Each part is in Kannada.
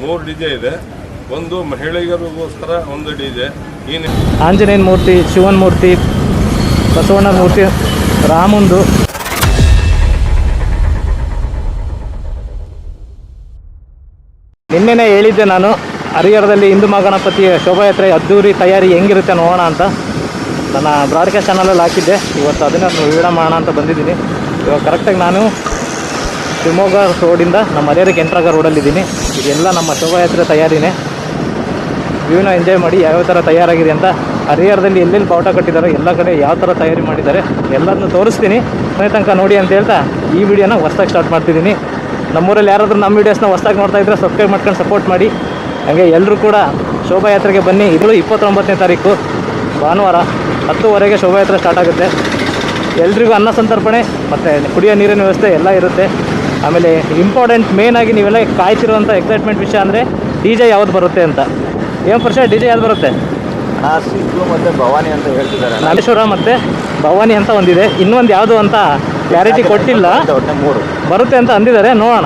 ಮೂರು ಡಿ ಜೆ ಇದೆ. ಒಂದು ಮಹಿಳೆಯರಿಗೋಸ್ಕರ ಒಂದು ಡಿ ಜೆ. ಆಂಜನೇಯನ ಮೂರ್ತಿ, ಶಿವನ ಮೂರ್ತಿ, ಬಸವಣ್ಣನ ಮೂರ್ತಿ, ರಾಮಂದು. ನಿನ್ನೆನೇ ಹೇಳಿದ್ದೆ ನಾನು, ಹರಿಹರದಲ್ಲಿ ಹಿಂದೂ ಮಹಾಗಣಪತಿ ಶೋಭಾಯಾತ್ರೆ ಅದ್ದೂರಿ ತಯಾರಿ ಹೆಂಗಿರುತ್ತೆ ನೋಡೋಣ ಅಂತ. ನನ್ನ ಬ್ರಾಡ್ಕಾಸ್ಟ್ ಚಾನಲಲ್ಲಿ ಹಾಕಿದ್ದೆ. ಇವತ್ತು ಅದನ್ನು ವಿಡಿಯೋ ಮಾಡೋಣ ಅಂತ ಬಂದಿದ್ದೀನಿ. ಇವಾಗ ಕರೆಕ್ಟಾಗಿ ನಾನು ಶಿವಮೊಗ್ಗ ರೋಡಿಂದ ನಮ್ಮ ಹರಿಹರಕ್ಕೆ ಎಂಟ್ರಾಗ ರೋಡಲ್ಲಿದ್ದೀನಿ. ಇದೆಲ್ಲ ನಮ್ಮ ಶೋಭಾಯಾತ್ರೆ ತಯಾರಿನೇ. ವ್ಯೂನ ಎಂಜಾಯ್ ಮಾಡಿ ಯಾವ್ಯಾವ ಥರ ತಯಾರಾಗಿದೆ ಅಂತ ಹರಿಹರದಲ್ಲಿ ಎಲ್ಲೆಲ್ಲಿ ಬಾವುಟ ಕಟ್ಟಿದ್ದಾರೆ ಎಲ್ಲ ಕಡೆ ಯಾವ ಥರ ತಯಾರಿ ಮಾಡಿದ್ದಾರೆ ಎಲ್ಲರನ್ನು ತೋರಿಸ್ತೀನಿ. ಕೊನೆ ತನಕ ನೋಡಿ ಅಂತ ಹೇಳ್ತಾ ಈ ವಿಡಿಯೋನ ಹೊಸ್ದಾಗಿ ಸ್ಟಾರ್ಟ್ ಮಾಡ್ತಿದ್ದೀನಿ. ನಮ್ಮೂರಲ್ಲಿ ಯಾರಾದರೂ ನಮ್ಮ ವೀಡಿಯೋಸ್ನ ಹೊಸ್ದಾಗಿ ನೋಡ್ತಾ ಇದ್ದರೆ ಸಬ್ಸ್ಕ್ರೈಬ್ ಮಾಡ್ಕೊಂಡು ಸಪೋರ್ಟ್ ಮಾಡಿ. ಹಾಗೆ ಎಲ್ಲರೂ ಕೂಡ ಶೋಭಾಯಾತ್ರೆಗೆ ಬನ್ನಿ. ಇದು ಇಪ್ಪತ್ತೊಂಬತ್ತನೇ ತಾರೀಕು. ಭಾನುವಾರ ಹತ್ತುವರೆಗೆ ಶೋಭಾಯಾತ್ರೆ ಸ್ಟಾರ್ಟ್ ಆಗುತ್ತೆ. ಎಲ್ರಿಗೂ ಅನ್ನ ಸಂತರ್ಪಣೆ, ಮತ್ತು ಕುಡಿಯೋ ನೀರಿನ ವ್ಯವಸ್ಥೆ ಎಲ್ಲ ಇರುತ್ತೆ. ಆಮೇಲೆ ಇಂಪಾರ್ಟೆಂಟ್ ಮೇನ್ ಆಗಿ ನೀವೆಲ್ಲ ಕಾಯ್ತಿರುವಂಥ ಎಕ್ಸೈಟ್ಮೆಂಟ್ ವಿಷಯ ಅಂದರೆ ಡಿ ಜೆ ಯಾವ್ದು ಬರುತ್ತೆ ಅಂತ. ಏನು ಪರ್ಷ ಡಿ ಜೆ ಯಾವ್ದು ಬರುತ್ತೆ? ಆ ಸಿದ್ದು ಮತ್ತೆ ಭವಾನಿ ಅಂತ ಹೇಳ್ತಿದ್ದಾರೆ ನಾಗೇಶ್ವರ ಮತ್ತು ಭವಾನಿ ಅಂತ ಒಂದಿದೆ. ಇನ್ನೊಂದು ಯಾವುದು ಅಂತ ಕ್ಲಾರಿಟಿ ಕೊಟ್ಟಿಲ್ಲ. ಮೂರು. ಬರುತ್ತೆ ಅಂತ ಅಂದಿದ್ದಾರೆ. ನೋಡೋಣ.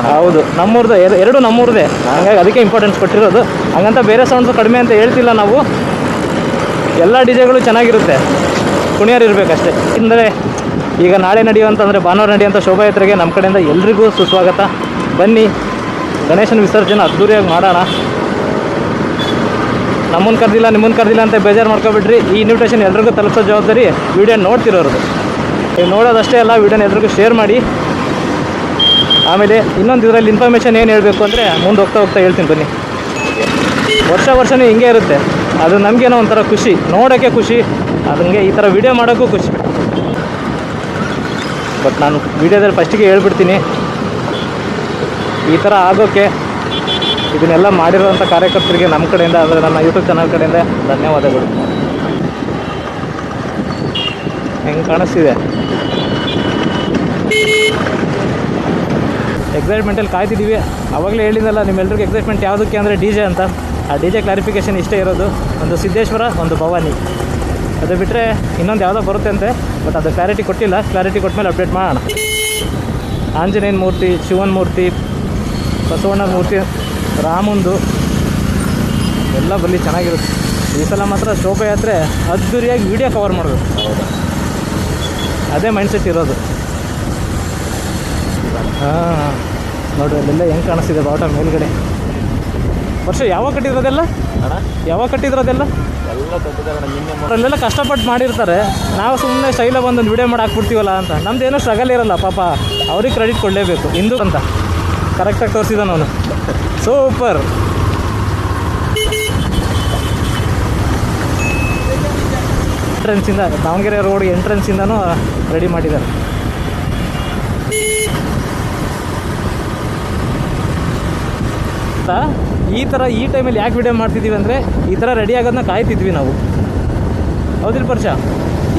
ಹೌದು. ನಮ್ಮೂರ್ದು ಎರ- ಎರಡು ನಮ್ಮೂರದೇ. ಹಾಗಾಗಿ ಅದಕ್ಕೆ ಇಂಪಾರ್ಟೆನ್ಸ್ ಕೊಟ್ಟಿರೋದು. ಹಂಗಂತ ಬೇರೆ ಸೌಂಡ್ಸ್ ಕಡಿಮೆ ಅಂತ ಹೇಳ್ತಿಲ್ಲ ನಾವು. ಎಲ್ಲ ಡಿ ಜೆಗಳು ಚೆನ್ನಾಗಿರುತ್ತೆ. ಕುಣಿಯರು ಇರಬೇಕಷ್ಟೇ. ಅಂದರೆ ಈಗ ನಾಳೆ ನಡೆಯುವಂತಂದರೆ ಭಾನುವಾರ ನಡೆಯುವಂಥ ಶೋಭಾಯಾತ್ರೆಗೆ ನಮ್ಮ ಕಡೆಯಿಂದ ಎಲ್ರಿಗೂ ಸುಸ್ವಾಗತ. ಬನ್ನಿ, ಗಣೇಶನ ವಿಸರ್ಜನೆ ಅದ್ದೂರಿಯಾಗಿ ಮಾಡೋಣ. ನಮ್ಮನ್ನು ಕರೆದಿಲ್ಲ, ನಿಮ್ಮನ್ನು ಕರೆದಿಲ್ಲ ಅಂತ ಬೇಜಾರು ಮಾಡ್ಕೊಬಿಡ್ರಿ. ಈ ಇನ್ವಿಟೇಷನ್ ಎಲ್ರಿಗೂ ತಲುಪಿಸೋ ಜವಾಬ್ದಾರಿ ವಿಡಿಯೋ ನೋಡ್ತಿರೋರು. ನೀವು ನೋಡೋದಷ್ಟೇ ಅಲ್ಲ, ವಿಡಿಯೋನ ಎಲ್ರಿಗೂ ಶೇರ್ ಮಾಡಿ. ಆಮೇಲೆ ಇನ್ನೊಂದು ಇದರಲ್ಲಿ ಇನ್ಫಾರ್ಮೇಷನ್ ಏನು ಹೇಳಬೇಕು ಅಂದರೆ ಮುಂದೆ ಹೋಗ್ತಾ ಹೋಗ್ತಾ ಹೇಳ್ತೀನಿ ಬನ್ನಿ. ವರ್ಷ ವರ್ಷವೂ ಹಿಂಗೆ ಇರುತ್ತೆ. ಅದು ನಮಗೇನೋ ಒಂಥರ ಖುಷಿ ನೋಡೋಕ್ಕೆ ಖುಷಿ ಅದಂಗೆ ಈ ಥರ ವಿಡಿಯೋ ಮಾಡೋಕ್ಕೂ ಖುಷಿ. ಬಟ್ ನಾನು ವೀಡಿಯೋದಲ್ಲಿ ಫಸ್ಟಿಗೆ ಹೇಳ್ಬಿಡ್ತೀನಿ. ಈ ಥರ ಆಗೋಕ್ಕೆ ಇದನ್ನೆಲ್ಲ ಮಾಡಿರೋಂಥ ಕಾರ್ಯಕರ್ತರಿಗೆ ನಮ್ಮ ಕಡೆಯಿಂದ ಅಂದರೆ ನನ್ನ ಯೂಟ್ಯೂಬ್ ಚಾನಲ್ ಕಡೆಯಿಂದ ಧನ್ಯವಾದಗಳು. ಹೆಂಗೆ ಕಾಣಿಸ್ತಿದೆ? ಎಕ್ಸೈಟ್ಮೆಂಟಲ್ಲಿ ಕಾಯ್ತಿದ್ದೀವಿ. ಅವಾಗಲೇ ಹೇಳಿದಲ್ಲ ನಿಮ್ಮೆಲ್ಲರಿಗೂ ಎಕ್ಸೈಟ್ಮೆಂಟ್ ಯಾವುದಕ್ಕೆ ಅಂದರೆ ಡಿ ಜೆ ಅಂತ. ಆ ಡಿ ಜೆ ಕ್ಲಾರಿಫಿಕೇಷನ್ ಇಷ್ಟೇ ಇರೋದು. ಒಂದು ಸಿದ್ದೇಶ್ವರ, ಒಂದು ಭವಾನಿ. ಅದು ಬಿಟ್ಟರೆ ಇನ್ನೊಂದು ಯಾವುದೋ ಬರುತ್ತೆ ಅಂತೆ ಬಟ್ ಅದು ಕ್ಲಾರಿಟಿ ಕೊಟ್ಟಿಲ್ಲ. ಕ್ಲಾರಿಟಿ ಕೊಟ್ಮೇಲೆ ಅಪ್ಡೇಟ್ ಮಾಡೋಣ. ಆಂಜನೇಯನ ಮೂರ್ತಿ ಶಿವನ ಮೂರ್ತಿ ಬಸವಣ್ಣನ ಮೂರ್ತಿ ರಾಮಂದು ಎಲ್ಲ ಬಲ್ಲಿ ಚೆನ್ನಾಗಿರುತ್ತೆ. ಈ ಸಲ ಮಾತ್ರ ಶೋಭಾಯಾತ್ರೆ ಅದ್ದೂರಿಯಾಗಿ ವಿಡಿಯೋ ಕವರ್ ಮಾಡಬೇಕು ಅದೇ ಮೈಂಡ್ಸೆಟ್ ಇರೋದು. ಹಾಂ ನೋಡಿ ಅಲ್ಲೆಲ್ಲ ಹೆಂಗೆ ಕಾಣಿಸ್ತಿದೆ ಬಾವುಟ ಮೇಲ್ಗಡೆ. ವರ್ಷ ಯಾವಾಗ ಕಟ್ಟಿದ್ರದೆಲ್ಲ ಯಾವಾಗ ಕಟ್ಟಿದ್ರದೆಲ್ಲ ಅವರಲ್ಲೆಲ್ಲ ಕಷ್ಟಪಟ್ಟು ಮಾಡಿರ್ತಾರೆ. ನಾವು ಸುಮ್ಮನೆ ಸ್ಟೈಲಾಗಿ ಒಂದು ವಿಡಿಯೋ ಮಾಡಿ ಹಾಕ್ಬಿಡ್ತೀವಲ್ಲ ಅಂತ. ನಮ್ದು ಏನೋ ಸ್ಟ್ರಗಲ್ ಇರಲ್ಲ, ಪಾಪ. ಅವ್ರಿಗೆ ಕ್ರೆಡಿಟ್ ಕೊಡಲೇಬೇಕು. ಹಿಂದೂ ಅಂತ. ಕರೆಕ್ಟಾಗಿ ತೋರಿಸಿದ ನಾನು ಸೂಪರ್ ಎಂಟ್ರೆನ್ಸಿಂದ ದಾವಣಗೆರೆ ರೋಡ್ ಎಂಟ್ರೆನ್ಸಿಂದನೂ ರೆಡಿ ಮಾಡಿದ್ದಾರೆ. ಅಂತ ಈ ಥರ ಈ ಟೈಮಲ್ಲಿ ಯಾಕೆ ವಿಡಿಯೋ ಮಾಡ್ತಿದ್ದೀವಿ ಅಂದರೆ ಈ ಥರ ರೆಡಿ ಆಗೋದನ್ನ ಕಾಯ್ತಿದ್ವಿ ನಾವು. ಹೌದಿಲ್ಲ ಪರ್ಷ?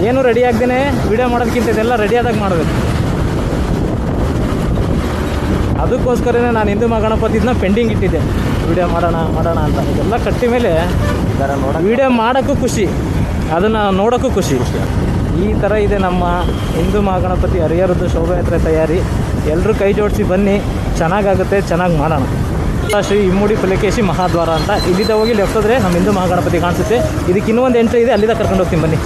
ಏನು ರೆಡಿ ಆಗದೇ ವಿಡಿಯೋ ಮಾಡೋದಕ್ಕಿಂತ ಇದೆಲ್ಲ ರೆಡಿ ಆದಾಗ ಮಾಡಬೇಕು. ಅದಕ್ಕೋಸ್ಕರನೇ ನಾನು ಹಿಂದೂ ಮಹಾಗಣಪತಿನ ಪೆಂಡಿಂಗ್ ಇಟ್ಟಿದ್ದೆ. ವಿಡಿಯೋ ಮಾಡೋಣ ಮಾಡೋಣ ಅಂತ. ಇದೆಲ್ಲ ಕಟ್ಟಿ ಮೇಲೆ ವಿಡಿಯೋ ಮಾಡೋಕ್ಕೂ ಖುಷಿ. ಅದನ್ನು ನೋಡೋಕ್ಕೂ ಖುಷಿ. ಈ ಥರ ಇದೆ ನಮ್ಮ ಹಿಂದೂ ಮಹಾಗಣಪತಿ ಹರಿಹರದ್ದು ಶೋಭಾಯಾತ್ರೆ ತಯಾರಿ. ಎಲ್ಲರೂ ಕೈ ಜೋಡಿಸಿ ಬನ್ನಿ. ಚೆನ್ನಾಗಾಗುತ್ತೆ ಚೆನ್ನಾಗಿ ಮಾಡೋಣ. ಶ್ರೀ ಇಮ್ಮುಡಿ ಪುಲಕೇಶಿ ಮಹಾದ್ವಾರ ಅಂತ. ಇಲ್ಲಿದ್ದ ಹೋಗಿ ಲೆಫ್ಟ್ ಹೋದ್ರೆ ನಮ್ಮ ಹಿಂದೂ ಮಹಾಗಣಪತಿ ಕಾಣಿಸುತ್ತೆ. ಇದಕ್ಕೆ ಇನ್ನೊಂದು ಎಂಟ್ರಿ ಇದೆ, ಅಲ್ಲಿಂದ ಕರ್ಕೊಂಡು ಹೋಗ್ತೀನಿ ಬನ್ನಿ.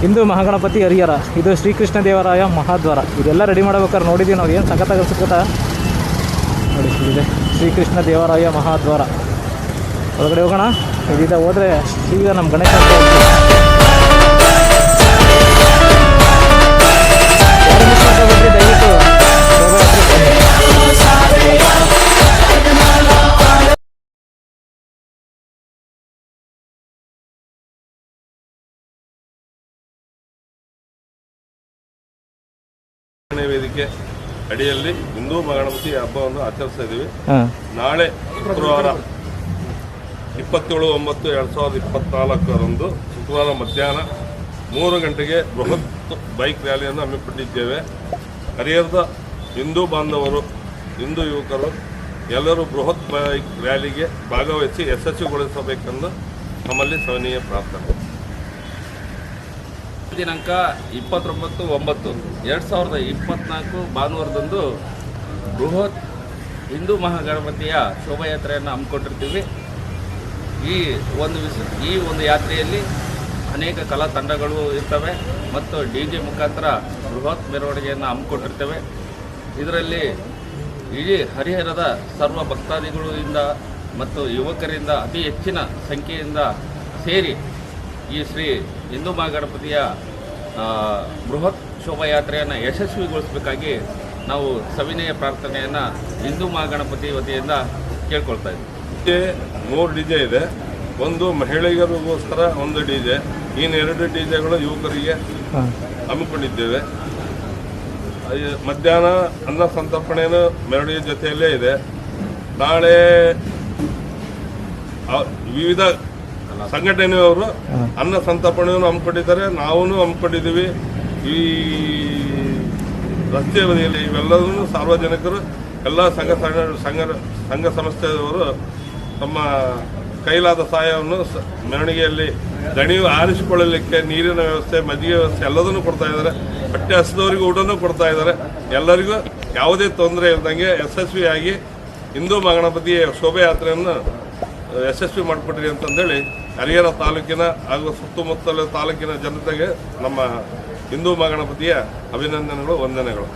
ಹಿಂದೂ ಮಹಾಗಣಪತಿ ಹರಿಹರ. ಇದು ಶ್ರೀಕೃಷ್ಣ ದೇವರಾಯ ಮಹಾದ್ವಾರ. ಇದೆಲ್ಲ ರೆಡಿ ಮಾಡ್ಬೇಕಾದ್ರೆ ನೋಡಿದ್ದೀವಿ ನಾವು. ಏನು ಸಂಗತ ಗೊತ್ತಾ? ನೋಡಿ ಇದೆ ಶ್ರೀಕೃಷ್ಣ ದೇವರಾಯ ಮಹಾದ್ವಾರ. ಒಳಗಡೆ ಹೋಗೋಣ. ಇಲ್ಲಿಂದ ಹೋದರೆ ಈಗ ನಮ್ಮ ಗಣೇಶ ಅಡಿಯಲ್ಲಿ ಹಿಂದೂ ಮಗಣಪತಿ ಹಬ್ಬವನ್ನು ಆಚರಿಸ್ತಾ ಇದ್ದೀವಿ. ನಾಳೆ ಶುಕ್ರವಾರ ಇಪ್ಪತ್ತೇಳು ಒಂಬತ್ತು ಎರಡು ಸಾವಿರದ ಇಪ್ಪತ್ನಾಲ್ಕರಂದು ಶುಕ್ರವಾರ ಮಧ್ಯಾಹ್ನ ಮೂರು ಗಂಟೆಗೆ ಬೃಹತ್ ಬೈಕ್ ರ್ಯಾಲಿಯನ್ನು ಹಮ್ಮಿಕೊಂಡಿದ್ದೇವೆ. ಹರಿಹರದ ಹಿಂದೂ ಬಾಂಧವರು ಹಿಂದೂ ಯುವಕರು ಎಲ್ಲರೂ ಬೃಹತ್ ಬೈಕ್ ರ್ಯಾಲಿಗೆ ಭಾಗವಹಿಸಿ ಯಶಸ್ವಿಗೊಳಿಸಬೇಕೆಂದು ನಮ್ಮಲ್ಲಿ ಸವನೀಯ ಪ್ರಾರ್ಥನೆ. ದಿನಾಂಕ ಇಪ್ಪತ್ತೊಂಬತ್ತು, ಒಂಬತ್ತು. ಎರಡು ಸಾವಿರದ ಇಪ್ಪತ್ತ್ನಾಲ್ಕು ಭಾನುವಾರದಂದು ಬೃಹತ್ ಹಿಂದೂ ಮಹಾಗಣಪತಿಯ ಶೋಭಾಯಾತ್ರೆಯನ್ನು ಹಮ್ಮಿಕೊಂಡಿರ್ತೀವಿ. ಈ ಒಂದು ವಿಸ, ಈ ಒಂದು ಯಾತ್ರೆಯಲ್ಲಿ ಅನೇಕ ಕಲಾ ತಂಡಗಳು ಇರ್ತವೆ ಮತ್ತು ಡಿ ಜೆ ಮುಖಾಂತರ ಬೃಹತ್ ಮೆರವಣಿಗೆಯನ್ನು ಹಮ್ಮಿಕೊಂಡಿರ್ತೇವೆ. ಇದರಲ್ಲಿ ಇಡೀ ಹರಿಹರದ ಸರ್ವ ಭಕ್ತಾದಿಗಳಿಂದ ಮತ್ತು ಯುವಕರಿಂದ ಅತಿ ಹೆಚ್ಚಿನ ಸಂಖ್ಯೆಯಿಂದ ಸೇರಿ ಈ ಶ್ರೀ ಹಿಂದೂ ಮಹಾಗಣಪತಿಯ ಆ, ಬೃಹತ್ ಶೋಭಾಯಾತ್ರೆಯನ್ನು ಯಶಸ್ವಿಗೊಳಿಸಬೇಕಾಗಿ ನಾವು ಸವಿನಯ ಪ್ರಾರ್ಥನೆಯನ್ನು ಹಿಂದೂ ಮಹಾಗಣಪತಿ ವತಿಯಿಂದ ಕೇಳ್ಕೊಳ್ತಾ ಇದ್ದೀವಿ ಮೂರು ಮೂರು ಡಿಜೆ ಇದೆ. ಒಂದು ಮಹಿಳೆಯರಿಗೋಸ್ಕರ ಒಂದು ಡಿ ಜೆ. ಇನ್ನೆರಡು ಎರಡು ಡಿಜೆಗಳು ಯುವಕರಿಗೆ ಹಮ್ಮಿಕೊಂಡಿದ್ದೇವೆ. ಮಧ್ಯಾಹ್ನ ಅನ್ನ ಸಂತರ್ಪಣೆಯನ್ನು ಮೆರವಣಿಗೆ ಜೊತೆಯಲ್ಲೇ ಇದೆ. ನಾಳೆ ವಿವಿಧ ಸಂಘಟನೆಯವರು ಅನ್ನ ಸಂತರ್ಪಣೆಯನ್ನು ಹಮ್ಮಿಕೊಂಡಿದ್ದಾರೆ. ನಾವೂ ಹಮ್ಮಿಕೊಂಡಿದ್ದೀವಿ. ಈ ರಸ್ತೆ ಬದಿಯಲ್ಲಿ ಇವೆಲ್ಲದೂ ಸಾರ್ವಜನಿಕರು, ಎಲ್ಲ ಸಂಘ ಸಂಘ ಸಂಘ ಸಂಸ್ಥೆಯವರು ತಮ್ಮ ಕೈಲಾದ ಸಹಾಯವನ್ನು ಮೆರವಣಿಗೆಯಲ್ಲಿ ದಣಿವು ಆರಿಸಿಕೊಳ್ಳಲಿಕ್ಕೆ ನೀರಿನ ವ್ಯವಸ್ಥೆ, ಮಜ್ಜಿಗೆ ವ್ಯವಸ್ಥೆ ಎಲ್ಲದನ್ನು ಕೊಡ್ತಾ ಇದ್ದಾರೆ. ಬಟ್ಟೆ ಹಸಿದವರಿಗೂ ಊಟನೂ ಕೊಡ್ತಾ ಇದ್ದಾರೆ. ಎಲ್ಲರಿಗೂ ಯಾವುದೇ ತೊಂದರೆ ಇಲ್ದಂಗೆ ಯಶಸ್ವಿಯಾಗಿ ಹಿಂದೂ ಮಹಾಗಣಪತಿ ಶೋಭಾಯಾತ್ರೆಯನ್ನು ಯಶಸ್ವಿ ಮಾಡಿಕೊಟ್ರಿ ಅಂತಂದೇಳಿ ಹರಿಹರ ತಾಲೂಕಿನ ಹಾಗೂ ಸುತ್ತಮುತ್ತಲ ತಾಲೂಕಿನ ಜನತೆಗೆ ನಮ್ಮ ಹಿಂದೂ ಮಹಾಗಣಪತಿಯ ಅಭಿನಂದನೆಗಳು ವಂದನೆಗಳು.